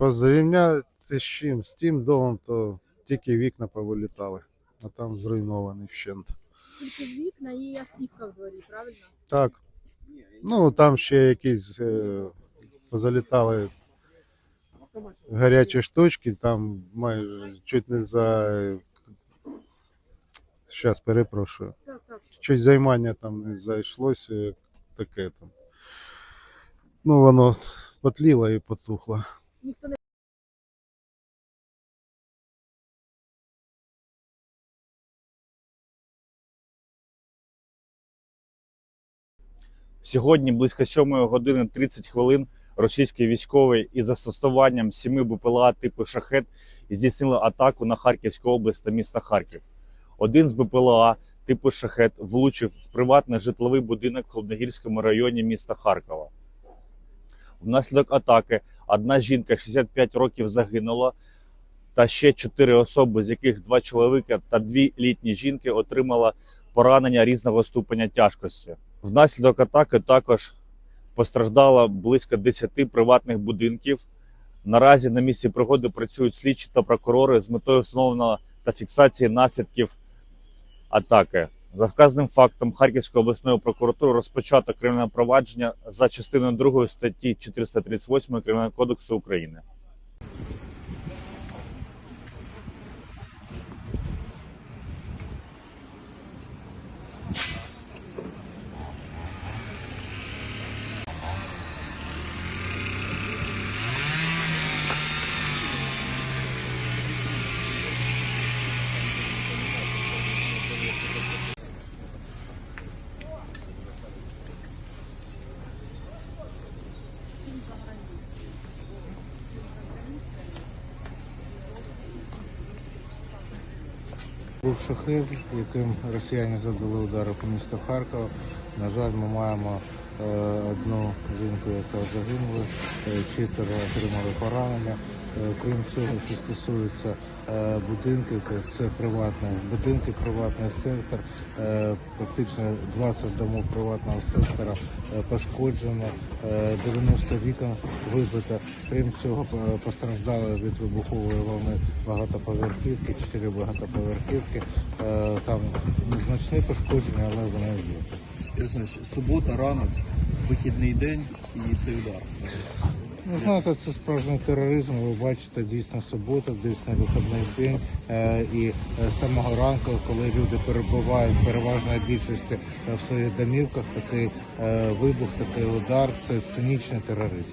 Порівняти з чим? З тим домом, то тільки вікна повилітали, а там зруйнований вщент. Тільки вікна і автівка в дворі, правильно? Так. Ну, там ще якісь е, залітали гарячі штучки, там майже чуть не за. Щас перепрошую. Так, так. Чуть займання там не зайшлося, таке там. Ну, воно потліло і потухло. Ніхто не Сьогодні близько 7 години 30 хвилин російські військові із застосуванням семи БПЛА типу шахет здійснили атаку на Харківську область та місто Харків. Один з БПЛА типу шахет влучив в приватний житловий будинок в Холодногірському районі міста Харкова. Внаслідок атаки одна жінка 65 років загинула, та ще чотири особи, з яких два чоловіка та дві літні жінки отримала поранення різного ступеня тяжкості. Внаслідок атаки також постраждало близько 10 приватних будинків. Наразі на місці пригоди працюють слідчі та прокурори з метою встановлення та фіксації наслідків атаки. За вказаним фактом Харківської обласної прокуратури розпочато кримінальне провадження за частиною 2 статті 438 Кримінального кодексу України. Був шахет, яким росіяни завдали удари по місту Харкова. На жаль, ми маємо е, одну жінку, яка загинула, е, чотири отримали поранення. Е, крім цього, що стосується е, будинків, це приватні будинки, приватний сектор. Практично 20 домов приватного сектора е, пошкоджено, е, 90 вікон вибито. Крім цього, постраждали від вибухової волни багатоповерхівки, 4 багатоповерхівки. Там незначні пошкодження, але вони є. Субота, ранок, вихідний день і цей удар. Ну, знаєте, це справжній тероризм. Ви бачите, дійсно субота, дійсно вихідний день. Е, і е, з самого ранку, коли люди перебувають переважно більшості е, в своїх домівках, такий вибух, такий удар це цинічний тероризм.